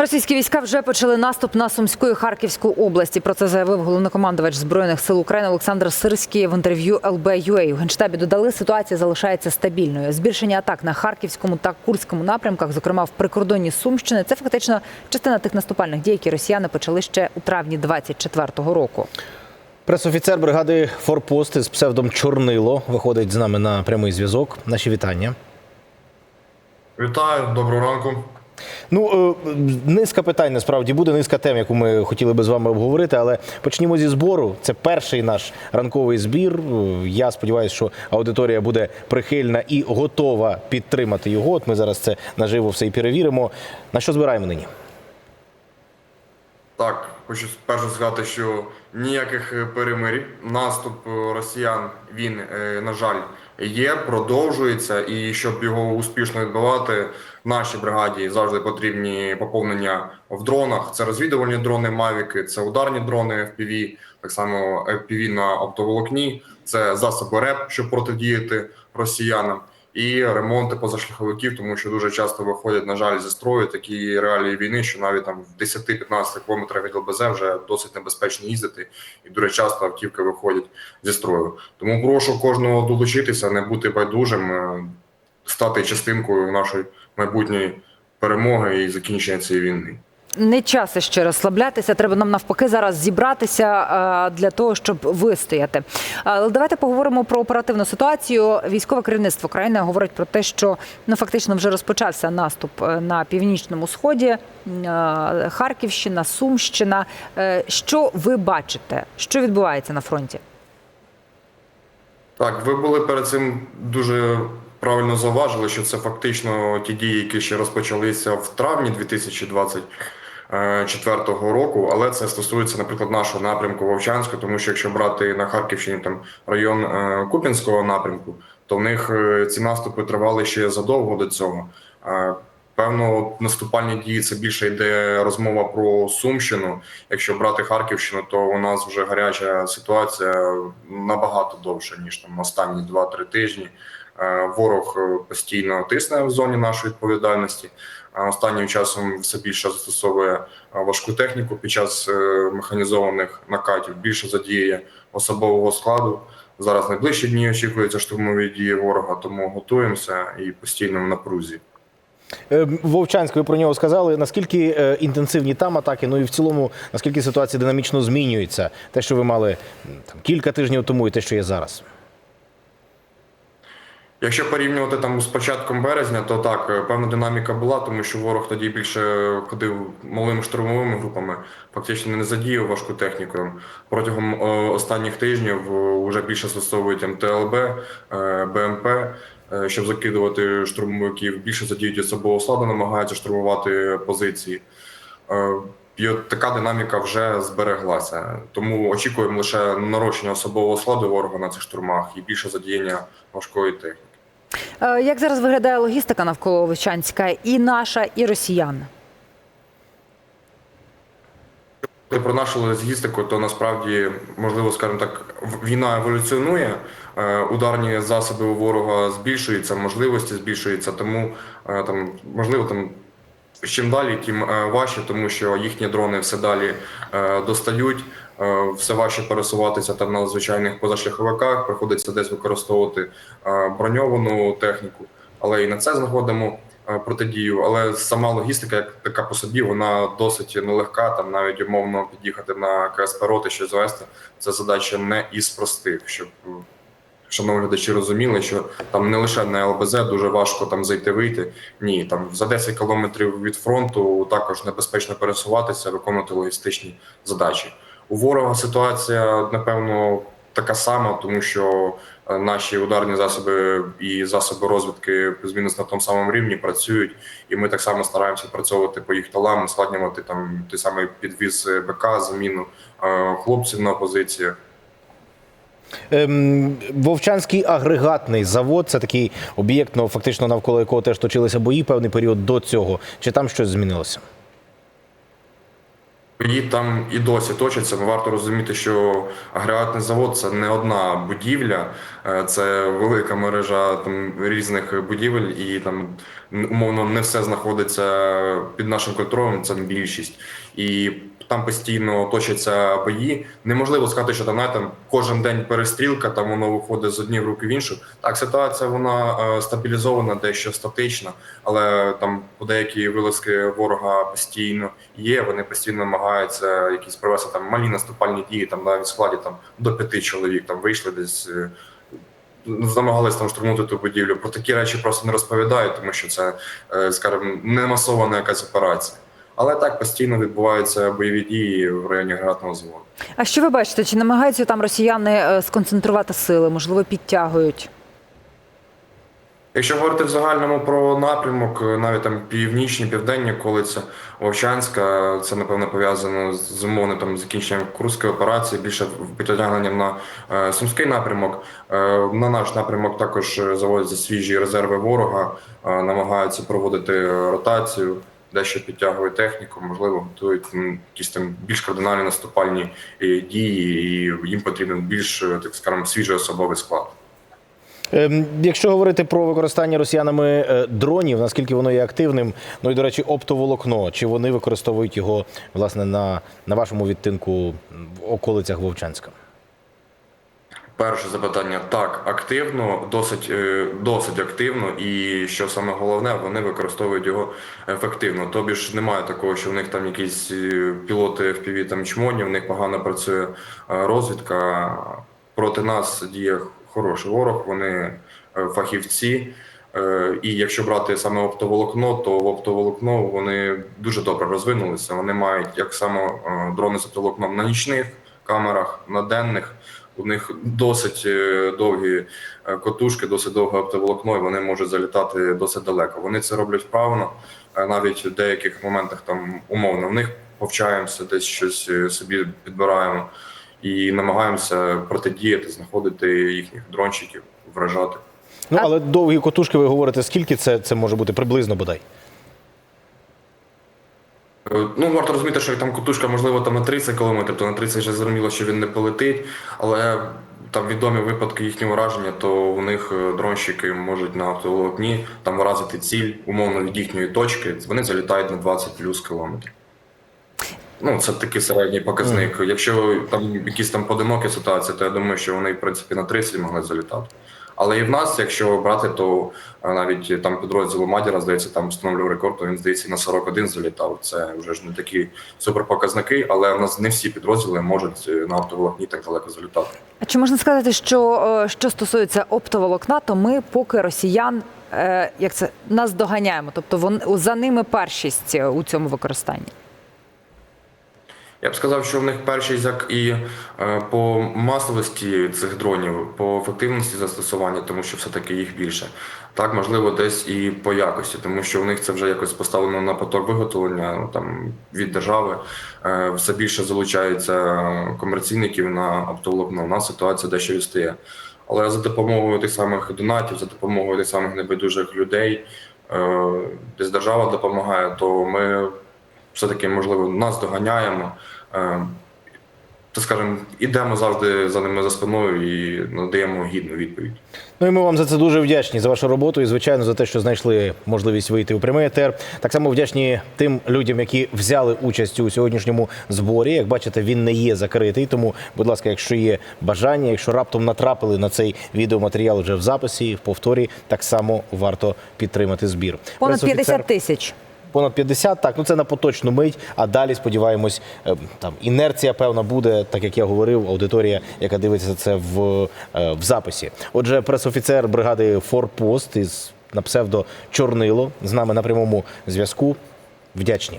Російські війська вже почали наступ на Сумську і Харківську області. Про це заявив головнокомандувач збройних сил України Олександр Сирський в інтерв'ю ЛБ.UA. У генштабі додали, ситуація залишається стабільною. Збільшення атак на харківському та курському напрямках, зокрема в прикордонні Сумщини, це фактично частина тих наступальних дій, які росіяни почали ще у травні 24-го року. Пресофіцер бригади Форпост з псевдом Чорнило виходить з нами на прямий зв'язок. Наші вітання. Вітаю, доброго ранку. Ну, е, низка питань насправді буде, низка тем, яку ми хотіли би з вами обговорити. Але почнімо зі збору. Це перший наш ранковий збір. Е, Я сподіваюся, що аудиторія буде прихильна і готова підтримати його. От ми зараз це наживо все і перевіримо. На що збираємо нині? Так, хочу спершу сказати, що ніяких е, перемирів. Наступ е, росіян він, е, на жаль, є, продовжується, і щоб його успішно відбивати, нашій бригаді завжди потрібні поповнення в дронах. Це розвідувальні дрони, мавіки, це ударні дрони FPV, так само FPV на оптоволокні, це засоби РЕП, щоб протидіяти росіянам. І ремонти позашляховиків, тому що дуже часто виходять, на жаль, зі строю такі реалії війни, що навіть там в 10-15 кілометрах від ЛБЗ вже досить небезпечно їздити, і дуже часто автівки виходять зі строю. Тому прошу кожного долучитися, не бути байдужим, е, стати частинкою нашої майбутньої перемоги і закінчення цієї війни. Не час ще розслаблятися. Треба нам навпаки зараз зібратися е, для того, щоб вистояти. Але давайте поговоримо про оперативну ситуацію. Військове керівництво країни говорить про те, що ну фактично вже розпочався наступ е, на північному сході, е, Харківщина, Сумщина. Е, Що ви бачите? Що відбувається на фронті? Так, ви були перед цим дуже правильно зауважили, що це фактично ті дії, які ще розпочалися в травні 2024 року, але це стосується, наприклад, нашого напрямку Вовчанська, тому що якщо брати на Харківщині там район е, Куп'янського напрямку, то в них е, ці наступи тривали ще задовго до цього. Е, Певно, наступальні дії це більше йде розмова про Сумщину. Якщо брати Харківщину, то у нас вже гаряча ситуація набагато довше ніж там останні 2-3 тижні. Е, Ворог е, постійно тисне в зоні нашої відповідальності. А Останнім часом все більше застосовує е, важку техніку під час е, механізованих накатів. Більше задіє особового складу. Зараз найближчі дні очікуються штурмові дії ворога, тому готуємося і постійно в напрузі. Е, Вовчанськ, ви про нього сказали. Наскільки е, інтенсивні там атаки? Ну і в цілому, наскільки ситуація динамічно змінюється? Те, що ви мали там кілька тижнів тому, і те, що є зараз. Якщо порівнювати там з початком березня, то так е, певна динаміка була, тому що ворог тоді більше ходив малими штурмовими групами, фактично не задіяв важку техніку. Протягом е, останніх тижнів е, вже більше застосовують МТЛБ, е, БМП, е, щоб закидувати штурмовиків. Більше задіють особового складу, намагаються штурмувати позиції. Е, І от така динаміка вже збереглася. Тому очікуємо лише нарощення особового складу ворога на цих штурмах і більше задіяння важкої техніки. Е, Як зараз виглядає логістика навколо Вовчанська і наша, і росіян? Про нашу логістику, то насправді можливо, скажімо так, війна еволюціонує. е, Ударні засоби у ворога збільшуються, можливості збільшуються. Тому е, там можливо там чим далі, тим е, важче, тому що їхні дрони все далі е, достають. е, Все важче пересуватися там на звичайних позашляховиках. Приходиться десь використовувати броньовану техніку, але і на це знаходимо протидію. Але сама логістика, як така по собі, вона досить нелегка. Там навіть умовно під'їхати на КСП роти, що завести. Це задача не із простих, щоб шановні глядачі розуміли, що там не лише на ЛБЗ дуже важко там зайти вийти. Ні, там за 10 кілометрів від фронту також небезпечно пересуватися, виконувати логістичні задачі. У ворога ситуація напевно така сама, тому що е, наші ударні засоби і засоби розвідки плюс-мінус на тому самому рівні працюють, і ми так само стараємося працювати по їх талам, ускладнювати там той самий підвіз БК, заміну е, хлопців на позиціях. Ем, Вовчанський агрегатний завод це такий об'єкт, ну, фактично навколо якого теж точилися бої певний період до цього. Чи там щось змінилося? І там і досі точаться. Варто розуміти, що агрегатний завод це не одна будівля, е, це велика мережа там різних будівель, і там умовно не все знаходиться під нашим контролем, це більшість. І там постійно точаться бої. Неможливо сказати, що там знаєте, кожен день перестрілка, там воно виходить з однієї руки в іншу. Так, ситуація вона е, стабілізована, дещо статична, але там деякі вилазки ворога постійно є. Вони постійно намагаються якісь провести там малі наступальні дії, там навіть в складі там до п'яти чоловік там вийшли десь. е, Намагались там штурмувати ту будівлю. Про такі речі просто не розповідають, тому що це, е, скажімо, не масована якась операція. Але так постійно відбуваються бойові дії в районі Гратного заводу. А що ви бачите? Чи намагаються там росіяни е, сконцентрувати сили? Можливо, підтягують? Якщо говорити в загальному про напрямок, е, навіть там північні, південні околиці Вовчанська, це напевно пов'язано з умовним там закінченням Курської операції, більше підтягненням на е, сумський напрямок. Е, на наш напрямок також е, заводяться свіжі резерви ворога, е, намагаються проводити ротацію, дещо підтягують техніку, можливо, готують якісь там більш кардинальні наступальні е, дії, і їм потрібен більш е, так скажемо свіжий особовий склад. Ем, Якщо говорити про використання росіянами е, дронів, наскільки воно є активним, ну і до речі, оптоволокно, чи вони використовують його власне на, на вашому відтинку в околицях Вовчанська? Перше запитання так активно, досить е, досить активно, і що саме головне, вони використовують його ефективно. Тобі ж немає такого, що в них там якісь е, пілоти FPV там чмоні, в них погано працює розвідка. Проти нас діє хороший ворог, вони е, фахівці. Е, І якщо брати саме оптоволокно, то в оптоволокно вони дуже добре розвинулися. Вони мають як само е, дрони з оптоволокном на нічних камерах, на денних. У них досить довгі котушки, досить довге оптоволокно, і вони можуть залітати досить далеко. Вони це роблять вправно. Навіть в деяких моментах там умовно в них повчаємося, десь щось собі підбираємо і намагаємося протидіяти, знаходити їхніх дрончиків, вражати. Ну але довгі котушки, ви говорите, скільки це, це може бути приблизно бодай? Е, Ну, варто розуміти, що там кутушка, можливо, там на 30 км, то на 30 вже зрозуміло, що він не полетить, але там відомі випадки їхнього враження, то у них е, дронщики можуть на автоволокні там вразити ціль, умовно від їхньої точки, вони залітають на 20 плюс кілометрів. Ну, це такий середній показник. Якщо там якісь там поодинокі ситуації, то я думаю, що вони, в принципі, на 30 могли залітати. Але і в нас, якщо брати, то е, навіть там підрозділу Мадіра, здається, там встановлював рекорд, то він, здається, на 41 залітав. Це вже ж не такі суперпоказники, але в нас не всі підрозділи можуть е, на автоволокні так далеко залітати. А чи можна сказати, що е, що стосується оптоволокна, то ми поки росіян як це нас доганяємо? Тобто вон за ними першість у цьому використанні? Я б сказав, що в них першість як і е, по масовості цих дронів, по ефективності застосування, тому що все-таки їх більше. Так, можливо, десь і по якості, тому що в них це вже якось поставлено на поток виготовлення ну, там, від держави. Е, Все більше залучається комерційників на оптоволокно. У нас ситуація дещо відстає. Але за допомогою тих самих донатів, за допомогою тих самих небайдужих людей, е, десь держава допомагає, то ми все-таки, можливо, нас доганяємо. Е, То, скажімо, ідемо завжди за ними за спиною і надаємо гідну відповідь. Ну і ми вам за це дуже вдячні за вашу роботу і, звичайно, за те, що знайшли можливість вийти у прямий етер. Так само вдячні тим людям, які взяли участь у сьогоднішньому зборі. Як бачите, він не є закритий. Тому, будь ласка, якщо є бажання, якщо раптом натрапили на цей відеоматеріал вже в записі, в повторі, так само варто підтримати збір. Понад Пресофіцер- 50 тисяч. Понад 50, так, ну це на поточну мить, а далі сподіваємось, е, там інерція певна буде, так як я говорив, аудиторія, яка дивиться це в, е, в записі. Отже, пресофіцер бригади Форпост із на псевдо Чорнило з нами на прямому зв'язку. Вдячні.